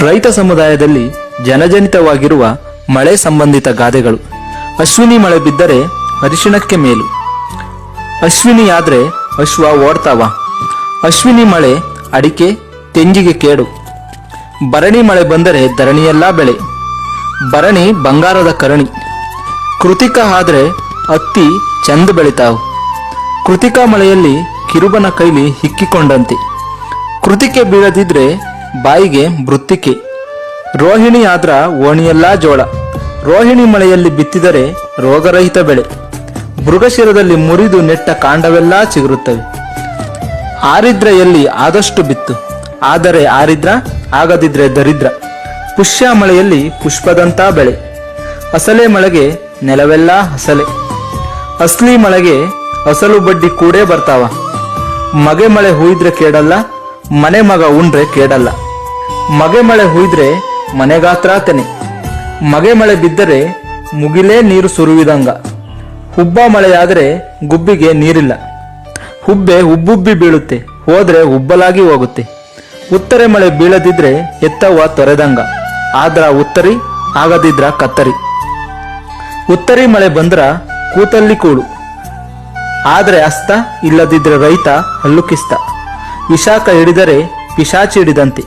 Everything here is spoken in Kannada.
ರೈತ ಸಮುದಾಯದಲ್ಲಿ ಜನಜನಿತವಾಗಿರುವ ಮಳೆ ಸಂಬಂಧಿತ ಗಾದೆಗಳು. ಅಶ್ವಿನಿ ಮಳೆ ಬಿದ್ದರೆ ಅರಿಶಿಣಕ್ಕೆ ಮೇಲು. ಅಶ್ವಿನಿ ಆದ್ರೆ ಅಶ್ವ ಓಡ್ತಾವ. ಅಶ್ವಿನಿ ಮಳೆ ಅಡಿಕೆ ತೆಂಜಿಗೆ ಕೇಡು. ಭರಣಿ ಮಳೆ ಬಂದರೆ ಧರಣಿಯೆಲ್ಲ ಬೆಳೆ. ಭರಣಿ ಬಂಗಾರದ ಕರಣಿ. ಕೃತಿಕ ಆದ್ರೆ ಅತ್ತಿ ಚಂದ ಬೆಳಿತಾವು. ಕೃತಿಕಾ ಮಳೆಯಲ್ಲಿ ಕಿರುಬನ ಕೈಲಿ ಹಿಕ್ಕಿಕೊಂಡಂತೆ. ಕೃತಿಕೆ ಬೀಳದಿದ್ರೆ ಬಾಯಿಗೆ ಮೃತ್ತಿಕೆ. ರೋಹಿಣಿ ಆದ್ರ ಓಣಿಯೆಲ್ಲಾ ಜೋಳ. ರೋಹಿಣಿ ಮಳೆಯಲ್ಲಿ ಬಿತ್ತಿದರೆ ರೋಗರಹಿತ ಬೆಳೆ. ಮೃಗಶಿರದಲ್ಲಿ ಮುರಿದು ನೆಟ್ಟ ಕಾಂಡವೆಲ್ಲ ಚಿಗುರುತ್ತವೆ. ಆರಿದ್ರ ಎಲ್ಲಿ ಆದಷ್ಟು ಬಿತ್ತು. ಆದರೆ ಆರಿದ್ರ, ಆಗದಿದ್ರೆ ದರಿದ್ರ. ಪುಷ್ಯ ಮಳೆಯಲ್ಲಿ ಪುಷ್ಪದಂತ ಬೆಳೆ. ಅಸಲೆ ಮಳೆಗೆ ನೆಲವೆಲ್ಲ ಹಸಲೆ ಅಸ್ಲಿ ಮಳೆಗೆ ಅಸಲು ಬಡ್ಡಿ ಕೂಡೇ ಬರ್ತಾವ. ಮಗೆ ಮಳೆ ಹೂಯಿದ್ರೆ ಕೇಡಲ್ಲ ಮನೆ ಮಗ ಉಂಡ್ರೆ ಕೇಡಲ್ಲ. ಮಗೆ ಮಳೆ ಹುಯ್ದ್ರೆ ಮನೆಗಾತ್ರ ತೆನೆ ಮಗೆ ಮಳೆ ಬಿದ್ದರೆ ಮುಗಿಲೇ ನೀರು ಸುರುವಿದಂಗ ಹುಬ್ಬ ಮಳೆಯಾದರೆ ಗುಬ್ಬಿಗೆ ನೀರಿಲ್ಲ. ಹುಬ್ಬೆ ಹುಬ್ಬುಬ್ಬಿ ಬೀಳುತ್ತೆ, ಹೋದ್ರೆ ಉಬ್ಬಲಾಗಿ ಹೋಗುತ್ತೆ. ಉತ್ತರೆ ಮಳೆ ಬೀಳದಿದ್ರೆ ಎತ್ತವ್ವ ತೊರೆದಂಗ. ಆದ್ರ ಉತ್ತರಿ ಆಗದಿದ್ರ ಕತ್ತರಿ. ಉತ್ತರಿ ಮಳೆ ಬಂದ್ರ ಕೂತಲ್ಲಿ ಕೂಳು. ಆದ್ರೆ ಅಸ್ತ ಇಲ್ಲದಿದ್ರೆ ರೈತ ಹಲ್ಲುಕಿಸ್ತ. ವಿಶಾಖ ಹಿಡಿದರೆ ಪಿಶಾಚಿ ಹಿಡಿದಂತೆ.